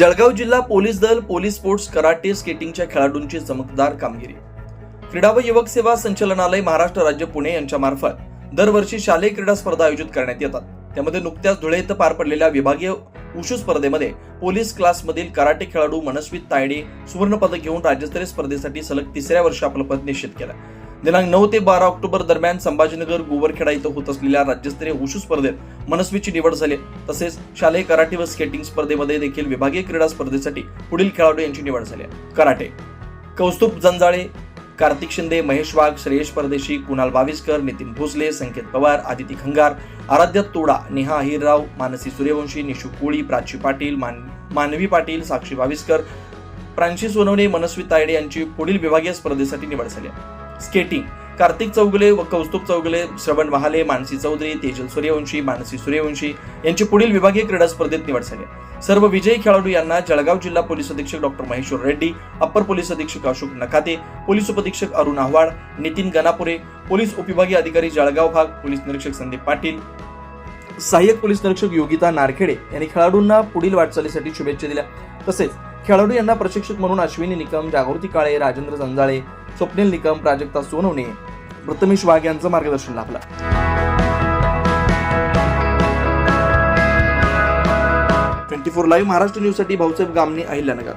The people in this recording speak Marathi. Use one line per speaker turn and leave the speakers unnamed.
जळगाव जिल्हा पोलीस दल पोलीस स्पोर्ट्स कराटे स्केटिंगच्या खेळाडूंची चमकदार कामगिरी. क्रीडा व युवक सेवा संचालनालय महाराष्ट्र राज्य पुणे यांच्या मार्फत दरवर्षी शालेय क्रीडा स्पर्धा आयोजित करण्यात येतात. त्यामध्ये नुकत्याच धुळे इथं पार पडलेल्या विभागीय उशू स्पर्धेमध्ये पोलीस क्लासमधील कराटे खेळाडू मनस्वी तायडे सुवर्णपदक घेऊन राज्यस्तरीय स्पर्धेसाठी सलग तिसऱ्या वर्षी आपलं पद निश्चित केलं. दिनांक नऊ ते बारा ऑक्टोबर दरम्यान संभाजीनगर गोवरखेडा इथं होत असलेल्या राज्यस्तरीय उशू स्पर्धेत मनस्वीची निवड झाली. तसेच शालेय कराटे व स्केटिंग स्पर्धेमध्ये देखील विभागीय क्रीडा स्पर्धेसाठी पुढील खेळाडू यांची निवड झाली कराटे. कौस्तुभ जंजाळे कार्तिक शिंदे महेश वाघ श्रेयश परदेशी कुणाल बाविस्कर नितीन भोसले संकेत पवार आदिती खंगार आराध्य तोडा नेहा अहिरराव मानसी सूर्यवंशी निशू कोळी प्राची पाटील मान मानवी पाटील साक्षी बाविस्कर प्रांशी सोनवणे मनस्वी तायडे यांची पुढील विभागीय स्पर्धेसाठी निवड झाली स्केटिंग कार्तिक चौगुले व कौस्तुभ चौगुले श्रवण महाले मानसी चौधरी तेजल सूर्यवंशी मानसी सूर्यवंशी यांची पुढील विभागीय क्रीडा स्पर्धेत निवड झाली सर्व विजयी खेळाडू यांना जळगाव जिल्हा पोलीस अधीक्षक doctor Maheshwar Reddy upper police अधीक्षक अशोक नखाते पोलीस उपअधीक्षक अरुण आव्हाड नितीन गणापुरे पोलीस उपविभागीय अधिकारी जळगाव भाग पोलीस निरीक्षक संदीप पाटील सहाय्यक पोलीस निरीक्षक योगिता नारखेडे यांनी खेळाडूंना पुढील वाटचालीसाठी शुभेच्छा दिल्या. तसेच खेळाडू यांना प्रशिक्षक म्हणून अश्विनी निकम जागृती काळे राजेंद्र जंजाळे स्वप्नील निकम प्राजक्ता सोनवणे प्रथमेश वाघ यांचं मार्गदर्शन लाभलं. ट्वेंटी फोर लाईव्ह महाराष्ट्र न्यूजसाठी भाऊसाहेब गामने अहिल्यानगर.